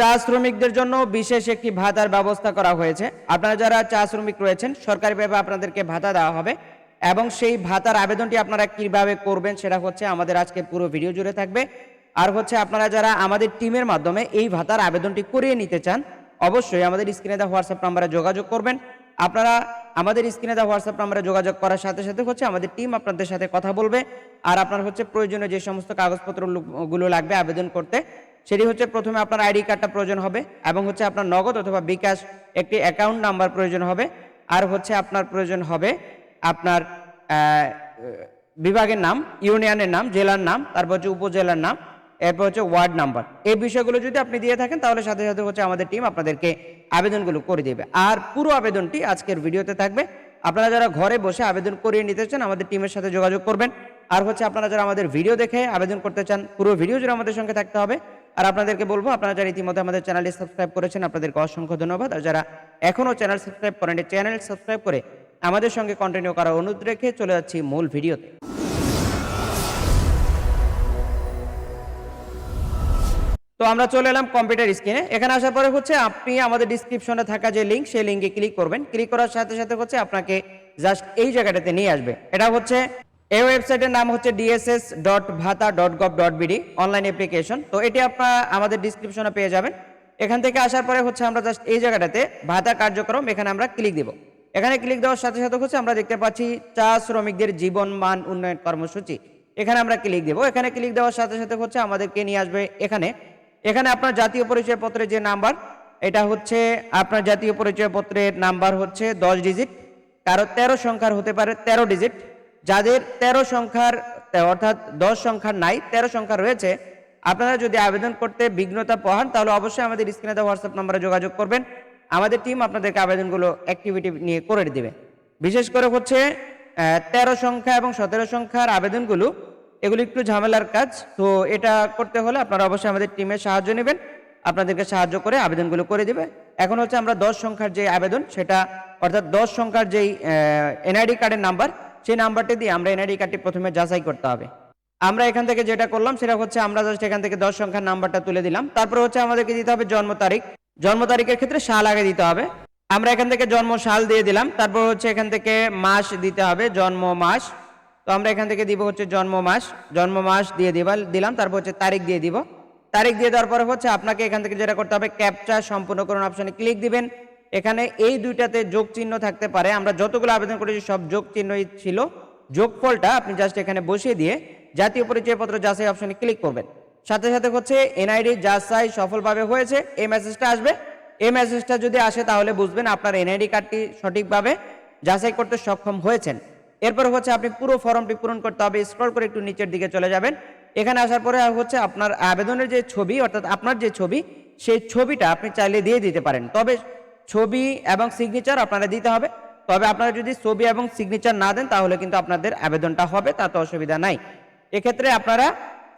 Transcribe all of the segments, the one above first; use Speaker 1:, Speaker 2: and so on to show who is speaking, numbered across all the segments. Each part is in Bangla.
Speaker 1: চা শ্রমিকদের জন্য বিশেষ একটি ভাতার ব্যবস্থা করা হয়েছে। আপনারা যারা চা শ্রমিক রয়েছেন সরকারিভাবে আপনাদেরকে ভাতা দেওয়া হবে এবং সেই ভাতার আবেদনটি আপনারা কীভাবে করবেন সেটা হচ্ছে আমাদের আজকে পুরো ভিডিও জুড়ে থাকবে। আর হচ্ছে আপনারা যারা আমাদের টিমের মাধ্যমে এই ভাতার আবেদনটি করিয়ে নিতে চান, অবশ্যই আমাদের স্ক্রিনে দেওয়া হোয়াটসঅ্যাপ নাম্বারে যোগাযোগ করবেন। আপনারা আমাদের স্ক্রিনে দেওয়া হোয়াটসঅ্যাপ নাম্বারে যোগাযোগ করার সাথে সাথে হচ্ছে আমাদের টিম আপনাদের সাথে কথা বলবে। আর আপনার হচ্ছে প্রয়োজনীয় যে সমস্ত কাগজপত্রগুলো লাগবে আবেদন করতে সেটি হচ্ছে প্রথমে আপনার আইডি কার্ডটা প্রয়োজন হবে এবং হচ্ছে আপনার নগদ অথবা বিকাশ একটি অ্যাকাউন্ট নাম্বার প্রয়োজন হবে। আর হচ্ছে আপনার প্রয়োজন হবে আপনার বিভাগের নাম, ইউনিয়নের নাম, জেলার নাম, তারপর হচ্ছে উপজেলার নাম, এরপর হচ্ছে ওয়ার্ড নাম্বার। এই বিষয়গুলো যদি আপনি দিয়ে থাকেন, তাহলে সাথে সাথে হচ্ছে আমাদের টিম আপনাদেরকে আবেদনগুলো করে দেবে। আর পুরো আবেদনটি আজকের ভিডিওতে থাকবে। আপনারা যারা ঘরে বসে আবেদন করিয়ে নিতে চান, আমাদের টিমের সাথে যোগাযোগ করবেন। আর হচ্ছে আপনারা যারা আমাদের ভিডিও দেখে আবেদন করতে চান, পুরো ভিডিও জুড়ে আমাদের সঙ্গে থাকতে হবে। আর আপনাদেরকে বলব, আপনারা যারা ইতিমধ্যে আমাদের চ্যানেলটি সাবস্ক্রাইব করেছেন, আপনাদেরকে অসংখ্য ধন্যবাদ। আর যারা এখনও চ্যানেল সাবস্ক্রাইব করেন চ্যানেল সাবস্ক্রাইব করে আমাদের সঙ্গে কন্টিনিউ করার অনুরোধ রেখে চলে যাচ্ছি মূল ভিডিওতে। তো আমরা চলে এলাম কম্পিউটার স্ক্রিনে এখানে আসার পরে হচ্ছে আপনি আমাদের ডিসক্রিপশনে থাকা যে লিঙ্ক সেই লিঙ্কে ক্লিক করবেন। ক্লিক করার সাথে সাথে হচ্ছে আপনাকে জাস্ট এই জায়গাটাতে নিয়ে আসবে। এটা হচ্ছে এই ওয়েবসাইটের নাম হচ্ছে ডিএসএস ডট ভাতা dot gov dot B D online application তো এটি আপনারা আমাদের ডিসক্রিপশনে পেয়ে যাবেন। এখান থেকে আসার পরে হচ্ছে আমরা জাস্ট এই জায়গাটাতে ভাতা কার্যক্রম এখানে আমরা ক্লিক দিব। এখানে ক্লিক দেওয়ার সাথে সাথে হচ্ছে আমরা দেখতে পাচ্ছি চা শ্রমিকদের জীবন মান উন্নয়ন কর্মসূচি। এখানে আমরা ক্লিক দেবো। এখানে ক্লিক দেওয়ার সাথে সাথে হচ্ছে আমাদেরকে নিয়ে আসবে এখানে। এখানে আপনার জাতীয় পরিচয় পত্রের যে নাম্বার এটা হচ্ছে আপনার জাতীয় পরিচয় পত্রের নাম্বার হচ্ছে দশ ডিজিট কারও তেরো সংখ্যার হতে পারে তেরো ডিজিট যাদের তেরো সংখ্যার অর্থাৎ দশ সংখ্যার নাই, তেরো সংখ্যা রয়েছে, আপনারা যদি আবেদন করতে বিঘ্নতা পান তাহলে অবশ্যই আমাদের স্ক্রিনে দেওয়া হোয়াটসঅ্যাপ নম্বরে যোগাযোগ করবেন। আমাদের টিম আপনাদেরকে আবেদনগুলো অ্যাক্টিভিটি নিয়ে করে দেবে। বিশেষ করে হচ্ছে তেরো সংখ্যা এবং সতেরো সংখ্যার আবেদনগুলো, এগুলো একটু ঝামেলার কাজ। তো এটা করতে হলে আপনারা অবশ্যই আমাদের টিমের সাহায্য নেবেন। আপনাদেরকে সাহায্য করে আবেদনগুলো করে দিবে। এখন হচ্ছে আমরা দশ সংখ্যার যে আবেদন, সেটা, অর্থাৎ দশ সংখ্যার যেই এনআইডি কার্ডের নাম্বার সেই নাম্বারটি দিয়ে আমরা এনআইডি কার্ডটি প্রথমে যাচাই করতে হবে। আমরা এখান থেকে যেটা করলাম সেটা হচ্ছে আমরা জাস্ট এখান থেকে দশ সংখ্যার নাম্বারটা তুলে দিলাম। তারপর হচ্ছে আমাদেরকে দিতে হবে জন্ম তারিখ। জন্ম তারিখের ক্ষেত্রে সাল আগে দিতে হবে। আমরা এখান থেকে জন্ম সাল দিয়ে দিলাম। তারপর হচ্ছে এখান থেকে মাস দিতে হবে, জন্ম মাস। তো আমরা এখান থেকে দিব হচ্ছে জন্ম মাস। জন্ম মাস দিয়ে দিবা দিলাম। তারপর হচ্ছে তারিখ দিয়ে দিব। তারিখ দিয়ে দেওয়ার পরে হচ্ছে আপনাকে এখান থেকে যেটা করতে হবে, ক্যাপচা সম্পূর্ণ করুন। অপশনে ক্লিক দিবেন। এখানে এই দুইটাতে যোগ চিহ্ন থাকতে পারে। আমরা যতগুলো আবেদন করেছি, সব যোগ চিহ্নই ছিল। যোগফলটা আপনি জাস্ট এখানে বসিয়ে দিয়ে জাতীয় পরিচয়পত্র যাচাই অপশনে ক্লিক করবেন। সাথে সাথে হচ্ছে এনআইডি যাচাই সফলভাবে হয়েছে, এই মেসেজটা আসবে। এই মেসেজটা যদি আসে তাহলে বুঝবেন আপনার এনআইডি কার্ডটি সঠিকভাবে যাচাই করতে সক্ষম হয়েছেন। এরপর হচ্ছে আপনি পুরো ফর্মটি পূরণ করতে হবে স্ক্রল করে একটু নিচের দিকে চলে যাবেন। এখানে আসার পরে হচ্ছে আপনার আবেদনের যে ছবি, অর্থাৎ আপনার যে ছবি, সেই ছবিটা আপনি চাইলে দিয়ে দিতে পারেন। তবে ছবি এবং সিগনেচার আপনারা দিতে হবে। তবে আপনারা যদি ছবি এবং সিগনেচার না দেন, তাহলে কিন্তু আপনাদের আবেদনটা হবে, তাতে অসুবিধা নাই। এক্ষেত্রে আপনারা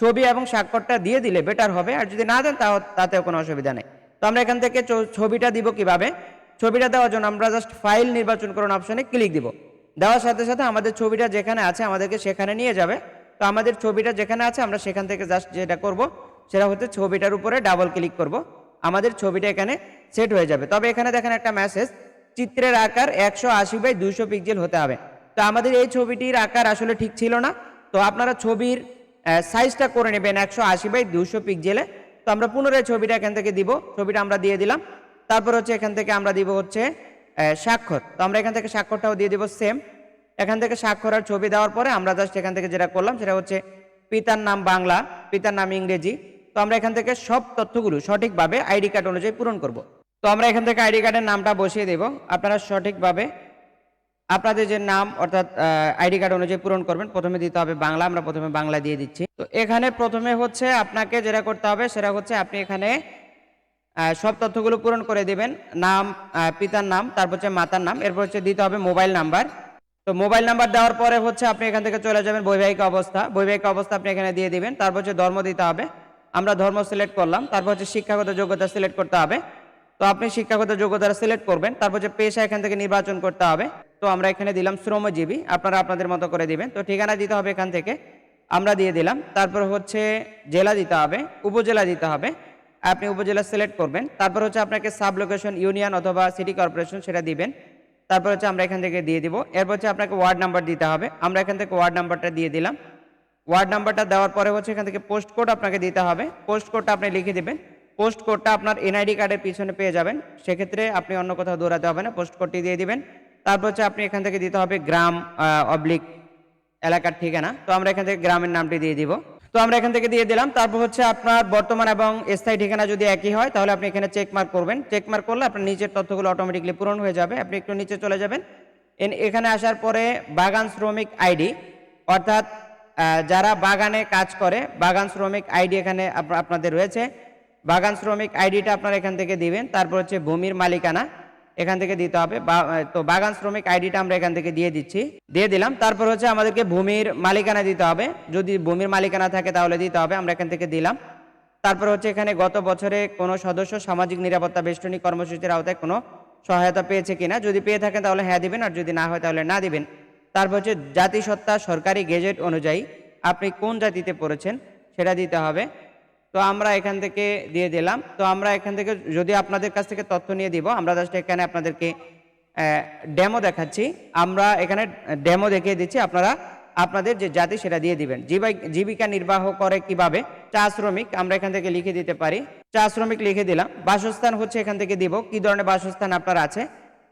Speaker 1: ছবি এবং স্বাক্ষরটা দিয়ে দিলে বেটার হবে, আর যদি না দেন, তাও তাতেও কোনো অসুবিধা নেই। তো আমরা এখান থেকে ছবিটা দিব কীভাবে? ছবিটা দেওয়ার জন্য আমরা জাস্ট ফাইল নির্বাচন করুন অপশনে ক্লিক দিব। দেওয়ার সাথে সাথে আমাদের ছবিটা যেখানে আছে, আমাদেরকে সেখানে নিয়ে যাবে। তো আমাদের ছবিটা যেখানে আছে, আমরা সেখান থেকে জাস্ট যেটা করব, সেটা হচ্ছে ছবিটার উপরে ডাবল ক্লিক করব। আমাদের ছবিটা এখানে সেট হয়ে যাবে। তবে এখানে দেখেন একটা মেসেজ চিত্রের আকার একশো আশি বাই দুইশো পিক্সেল হতে হবে। তো আমাদের এই ছবিটির আকার আসলে ঠিক ছিল না। তো আপনারা ছবির সাইজটা করে নেবেন একশো আশি বাই দুশো পিক্সেলে তো আমরা পুনরায় ছবিটা এখান থেকে দিব। ছবিটা আমরা দিয়ে দিলাম। তারপর হচ্ছে এখান থেকে আমরা দিব হচ্ছে স্বাক্ষর। তো আমরা এখান থেকে স্বাক্ষরটাও দিয়ে দিব সেম এখান থেকে স্বাক্ষর আর ছবি দেওয়ার পরে আমরা জাস্ট এখান থেকে যেটা করলাম সেটা হচ্ছে, পিতার নাম বাংলা, পিতার নাম ইংরেজি। তো আমরা এখান থেকে সব তথ্যগুলো সঠিকভাবে আইডি কার্ড অনুযায়ী পূরণ করব। তো আমরা এখান থেকে আইডি কার্ডের নামটা বসিয়ে দেব। আপনারা সঠিকভাবে আপনাদের যে নাম, অর্থাৎ আইডি কার্ড অনুযায়ী পূরণ করবেন। প্রথমে দিতে হবে বাংলা, আমরা প্রথমে বাংলা দিয়ে দিচ্ছি। তো এখানে প্রথমে হচ্ছে আপনাকে যেটা করতে হবে, সেটা হচ্ছে আপনি এখানে সব তথ্যগুলো পূরণ করে দিবেন। নাম পিতার নাম, তারপর হচ্ছে মাতার নাম, এরপর হচ্ছে দিতে হবে মোবাইল নাম্বার। তো মোবাইল নাম্বার দেওয়ার পরে হচ্ছে আপনি এখান থেকে চলে যাবেন বৈবাহিক অবস্থা। বৈবাহিক অবস্থা আপনি এখানে দিয়ে দিবেন। তারপর হচ্ছে ধর্ম দিতে হবে। আমরা ধর্ম সিলেক্ট করলাম, তারপর হচ্ছে শিক্ষাগত যোগ্যতা সিলেক্ট করতে হবে। তো আপনি শিক্ষাগত যোগ্যতা সিলেক্ট করবেন, তারপর হচ্ছে পেশা এখান থেকে নির্বাচন করতে হবে। তো আমরা এখানে দিলাম শ্রমজীবী, আপনারা আপনাদের মতো করে দিবেন। তো ঠিকানা দিতে হবে এখান থেকে, আমরা দিয়ে দিলাম। তারপর হচ্ছে জেলা দিতে হবে, উপজেলা দিতে হবে। আপনি উপজেলা সিলেক্ট করবেন, তারপর হচ্ছে আপনাকে সাব লোকেশন ইউনিয়ন অথবা সিটি কর্পোরেশন সেটা দিবেন। তারপর হচ্ছে আমরা এখান থেকে দিয়ে দিব। এরপর হচ্ছে আপনাকে ওয়ার্ড নাম্বার দিতে হবে। আমরা এখান থেকে ওয়ার্ড নাম্বারটা দিয়ে দিলাম। ওয়ার্ড নাম্বারটা দেওয়ার পরে হচ্ছে এখান থেকে পোস্ট কোড আপনাকে দিতে হবে। পোস্ট কোডটা আপনি লিখে দিবেন। পোস্ট কোডটা আপনার এনআইডি কার্ডের পিছনে পেয়ে যাবেন। সেক্ষেত্রে আপনি অন্য কোথাও দৌড়াতে হবে না, পোস্ট কোডটি দিয়ে দিবেন। তারপর হচ্ছে আপনি এখান থেকে দিতে হবে গ্রাম অবলিক এলাকার ঠিকানা। তো আমরা এখান থেকে গ্রামের নামটি দিয়ে দিব। তো আমরা এখান থেকে দিয়ে দিলাম। তারপর হচ্ছে আপনার বর্তমান এবং স্থায়ী ঠিকানা যদি একই হয়, তাহলে আপনি এখানে চেক মার্ক করবেন। চেক মার্ক করলে আপনার নিচের তথ্যগুলো অটোমেটিকলি পূরণ হয়ে যাবে। আপনি একটু নিচে চলে যাবেন। এখানে আসার পরে বাগান শ্রমিক আইডি, অর্থাৎ যারা বাগানে কাজ করে, বাগান শ্রমিক আইডি এখানে আপনাদের রয়েছে। বাগান শ্রমিক আইডিটা আপনারা এখান থেকে দিবেন, তারপর হচ্ছে ভূমির মালিকানা এখান থেকে দিতে হবে। তো বাগান শ্রমিক আইডিটা আমরা এখান থেকে দিয়ে দিচ্ছি, দিয়ে দিলাম। তারপর হচ্ছে আমাদেরকে ভূমির মালিকানা দিতে হবে। যদি ভূমির মালিকানা থাকে তাহলে দিতে হবে, আমরা এখান থেকে দিলাম। তারপর হচ্ছে এখানে গত বছরে কোনো সদস্য সামাজিক নিরাপত্তা বেষ্টনী কর্মসূচির আওতায় কোনো সহায়তা পেয়েছে কিনা? যদি পেয়ে থাকেন তাহলে হ্যাঁ দিবেন, আর যদি না হয় তাহলে না দিবেন। তারপর হচ্ছে জাতিসত্তা, সরকারি গেজেট অনুযায়ী আপনি কোন জাতিতে পড়েছেন সেটা দিতে হবে। তো আমরা এখান থেকে দিয়ে দিলাম। তো আমরা এখান থেকে যদি আপনাদের কাছ থেকে তথ্য নিয়ে দিব, আমরা জাস্ট এখানে আপনাদেরকে ডেমো দেখাচ্ছি। আমরা এখানে ডেমো দেখিয়ে দিচ্ছি, আপনারা, আপনাদের যে জাতি সেটা দিয়ে দিবেন। জীবিকা নির্বাহ করে কীভাবে? চা শ্রমিক, আমরা এখান থেকে লিখে দিতে পারি। চা শ্রমিক লিখে দিলাম। বাসস্থান হচ্ছে এখান থেকে দিব। কি ধরনের বাসস্থান আপনার আছে?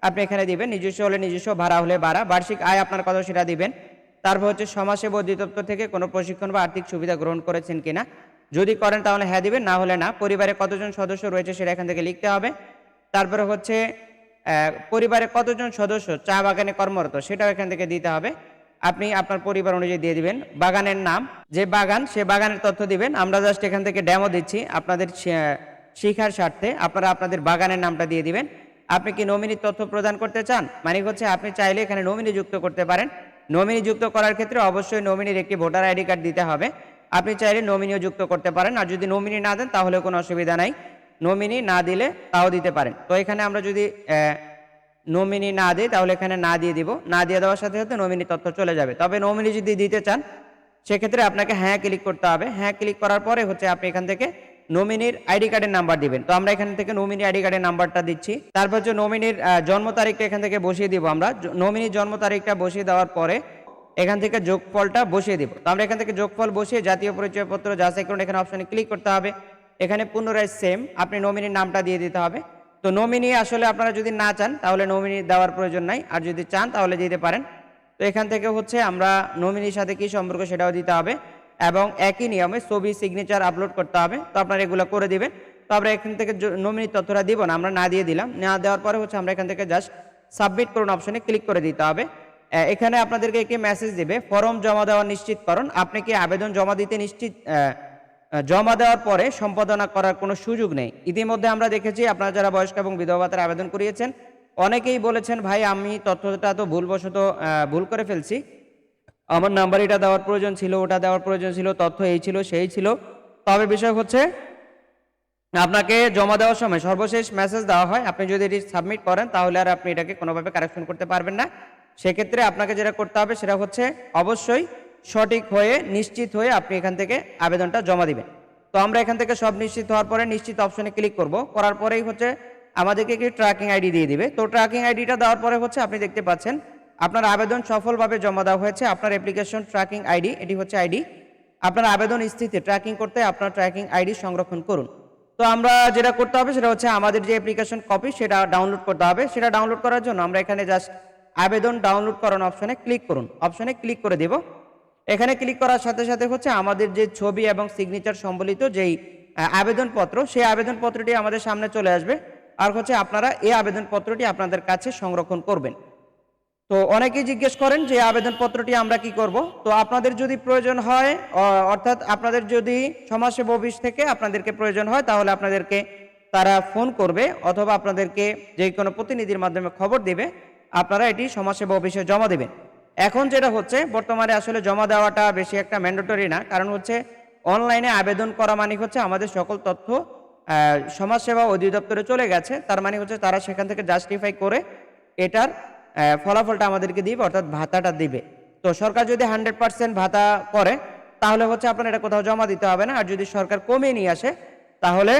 Speaker 1: আপনি এখানে দিবেন, নিজস্ব হলে নিজস্ব, ভাড়া হলে ভাড়া, বার্ষিক আয় আপনার কত সেটা দিবেন। তারপর হচ্ছে সমাজসেবা অধিদপ্তর থেকে কোনো প্রশিক্ষণ বা আর্থিক সুবিধা গ্রহণ করেছেন কিনা, যদি করেন তাহলে হ্যাঁ দিবেন, না হলে না, পরিবারে কতজন সদস্য রয়েছে সেটা এখান থেকে লিখতে হবে। তারপরে হচ্ছে পরিবারে কতজন সদস্য, চা বাগানে কর্মরত সেটাও এখান থেকে দিতে হবে। আপনি আপনার পরিবার অনুযায়ী দিয়ে দিবেন। বাগানের নাম, যে বাগান, সে বাগানের তথ্য দিবেন। আমরা জাস্ট এখান থেকে ডেমো দিচ্ছি আপনাদের শিখার স্বার্থে। আপনারা আপনাদের বাগানের নামটা দিয়ে দিবেন। আপনি কি নমিনি তথ্য প্রদান করতে চান? মানে হচ্ছে আপনি চাইলে এখানে নমিনি যুক্ত করতে পারেন। নমিনি যুক্ত করার ক্ষেত্রে অবশ্যই নমিনির একটি ভোটার আইডি কার্ড দিতে হবে। আপনি চাইলে নমিনিও যুক্ত করতে পারেন। আর যদি নমিনি না দেন তাহলে কোনো অসুবিধা নাই। নমিনি না দিলে তাও দিতে পারেন। তো এখানে আমরা যদি নমিনি না দিই, তাহলে এখানে না দিয়ে দিব। না দিয়ে দেওয়ার সাথে সাথে নমিনি তথ্য চলে যাবে। তবে নমিনি যদি দিতে চান, সেক্ষেত্রে আপনাকে হ্যাঁ ক্লিক করতে হবে। হ্যাঁ ক্লিক করার পরে হচ্ছে আপনি এখান থেকে নমিনির আইডি কার্ডের নাম্বার দিবেন। তো আমরা এখান থেকে নমিনি আইডি কার্ডের নাম্বারটা দিচ্ছি। তারপর হচ্ছে নমিনির জন্ম তারিখটা এখান থেকে বসিয়ে দিব আমরা। নমিনির জন্ম তারিখটা বসিয়ে দেওয়ার পরে এখান থেকে যোগফলটা বসিয়ে দিব। তো আমরা এখান থেকে যোগফল বসিয়ে জাতীয় পরিচয়পত্র যাচাই করুন এখানে অপশনে ক্লিক করতে হবে। এখানে পুনরায় সেম আপনি নমিনির নামটা দিয়ে দিতে হবে। তো নমিনি আসলে আপনারা যদি না চান, তাহলে নমিনি দেওয়ার প্রয়োজন নাই। আর যদি চান, তাহলে দিতে পারেন। তো এখান থেকে হচ্ছে আমরা নমিনির সাথে কি সম্পর্ক সেটাও দিতে হবে। এবং একই নিয়মে ছবি সিগনেচার আপলোড করতে হবে। তো আপনারা এগুলো করে দিবেন। তো আমরা এখান থেকে নমিনি তথ্যটা দিব না, আমরা না দিয়ে দিলাম। না দেওয়ার পরে হচ্ছে আমরা এখান থেকে জাস্ট সাবমিট করুন অপশনে ক্লিক করে দিতে হবে। এখানে আপনাদেরকে একটি মেসেজ দিবে, ফর্ম জমা দেওয়া নিশ্চিত নিশ্চিতকরণ আপনি কি আবেদন জমা দিতে নিশ্চিত জমা দেওয়ার পরে সম্পাদনা করার কোনো সুযোগ নেই। ইতিমধ্যে আমরা দেখেছি, আপনারা যারা বয়স্ক এবং বিধবা ভাতার আবেদন করিয়েছেন, অনেকেই বলেছেন, ভাই, আমি তথ্যটা তো ভুলবশত ভুল করে ফেলছি। আমার নাম্বার এটা দেওয়ার প্রয়োজন ছিল, ওটা দেওয়ার প্রয়োজন ছিল, তথ্য এই ছিল, সেই ছিল। তবে বিষয় হচ্ছে, আপনাকে জমা দেওয়ার সময় সর্বশেষ মেসেজ দেওয়া হয়, আপনি যদি এটি সাবমিট করেন, তাহলে আর আপনি এটাকে কোনোভাবে কারেকশন করতে পারবেন না। সেক্ষেত্রে আপনাকে যেটা করতে হবে, সেটা হচ্ছে অবশ্যই সঠিক হয়ে, নিশ্চিত হয়ে আপনি এখান থেকে আবেদনটা জমা দিবেন। তো আমরা এখান থেকে সব নিশ্চিত হওয়ার পরে নিশ্চিত অপশনে ক্লিক করব। করার পরেই হচ্ছে, আমাদেরকে একটি ট্র্যাকিং আইডি দিয়ে দিবে। তো ট্র্যাকিং আইডিটা দেওয়ার পরে হচ্ছে, আপনি দেখতে পাচ্ছেন আপনার আবেদন সফলভাবে জমা দেওয়া হয়েছে। আপনার অ্যাপ্লিকেশন ট্র্যাকিং আইডি এটি হচ্ছে আইডি আপনার আবেদন স্থিতি ট্র্যাকিং করতে আপনার ট্র্যাকিং আইডি সংরক্ষণ করুন। তো আমরা যেটা করতে হবে সেটা হচ্ছে আমাদের যে অ্যাপ্লিকেশন কপি সেটা ডাউনলোড করতে হবে। সেটা ডাউনলোড করার জন্য আমরা এখানে জাস্ট আবেদন ডাউনলোড করার অপশনে ক্লিক করুন। অপশনে ক্লিক করে দেব। এখানে ক্লিক করার সাথে সাথে হচ্ছে আমাদের যে ছবি এবং সিগনেচার সম্বলিত যেই আবেদনপত্র, সেই আবেদনপত্রটি আমাদের সামনে চলে আসবে। আর হচ্ছে আপনারা এই আবেদনপত্রটি আপনাদের কাছে সংরক্ষণ করবেন। তো অনেকেই জিজ্ঞেস করেন যে আবেদনপত্রটি আমরা কি করব? তো আপনাদের যদি প্রয়োজন হয় অর্থাৎ আপনাদের যদি সমাজসেবা অফিস থেকে আপনাদেরকে প্রয়োজন হয়, তাহলে আপনাদেরকে তারা ফোন করবে অথবা আপনাদেরকে যে কোনো প্রতিনিধির মাধ্যমে খবর দেবে। আপনারা এটি সমাজসেবা অফিসে জমা দেবেন। এখন যেটা হচ্ছে, বর্তমানে আসলে জমা দেওয়াটা বেশি একটা ম্যান্ডেটরি না, কারণ হচ্ছে অনলাইনে আবেদন করা মানে হচ্ছে আমাদের সকল তথ্য সমাজসেবা অধিদপ্তরে চলে গেছে। তার মানে হচ্ছে তারা সেখান থেকে জাস্টিফাই করে এটার ফলাফলটা আমাদেরকে দিবে, অর্থাৎ ভাতাটা দিবে। তো সরকার যদি হান্ড্রেড পার্সেন্ট ভাতা করে, তাহলে হচ্ছে আপনার এটা কোথাও জমা দিতে হবে না। আর যদি সরকার কমিয়ে নিয়ে আসে, তাহলে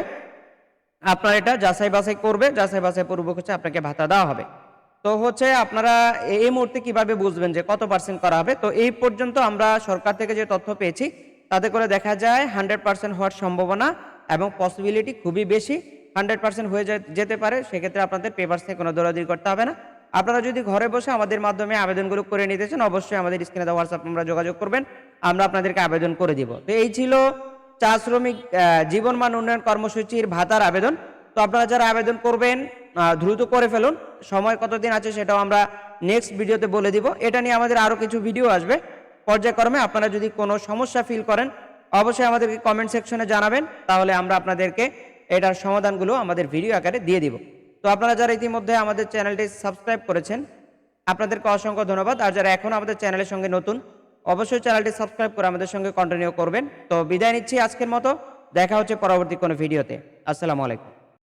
Speaker 1: আপনার এটা যাচাই বাছাই করবে, যাচাই বাছাই পূর্বক হচ্ছে আপনাকে ভাতা দেওয়া হবে। তো হচ্ছে আপনারা এই মুহূর্তে কীভাবে বুঝবেন যে কত পার্সেন্ট করা হবে? তো এই পর্যন্ত আমরা সরকার থেকে যে তথ্য পেয়েছি, তাতে করে দেখা যায় হান্ড্রেড পার্সেন্ট হওয়ার সম্ভাবনা এবং পসিবিলিটি খুবই বেশি। হান্ড্রেড পার্সেন্ট হয়ে যেতে পারে, সেক্ষেত্রে আপনাদের পেপার থেকে কোনো দৌড়াদৌড়ি করতে হবে না। আপনারা যদি ঘরে বসে আমাদের মাধ্যমে আবেদনগুলো করে নিতে চান অবশ্যই আমাদের স্ক্রিনে দেওয়া হোয়াটসঅ্যাপ আমরা যোগাযোগ করবেন। আমরা আপনাদেরকে আবেদন করে দিব। তো এই ছিল চা শ্রমিক আহ, জীবন মান উন্নয়ন কর্মসূচির ভাতার আবেদন। তো আপনারা যারা আবেদন করবেন দ্রুত করে ফেলুন। সময় কতদিন আছে সেটাও আমরা নেক্সট ভিডিওতে বলে দিব। এটা নিয়ে আমাদের আরও কিছু ভিডিও আসবে। পর্যায়ক্রমে আপনারা যদি কোনো সমস্যা ফিল করেন অবশ্যই আমাদেরকে কমেন্ট সেকশনে জানাবেন। তাহলে আমরা আপনাদেরকে এটার সমাধানগুলো আমাদের ভিডিও আকারে দিয়ে দিব। তো আপনারা যারা ইতিমধ্যে আমাদের চ্যানেলটি সাবস্ক্রাইব করেছেন, আপনাদেরকে অসংখ্য ধন্যবাদ। আর যারা এখন আমাদের চ্যানেলের সঙ্গে নতুন, অবশ্যই চ্যানেলটি সাবস্ক্রাইব করে আমাদের সঙ্গে কন্টিনিউ করবেন। তো বিদায় নিচ্ছি আজকের মতো। দেখা হচ্ছে পরবর্তী কোনো ভিডিওতে। আসসালামু আলাইকুম।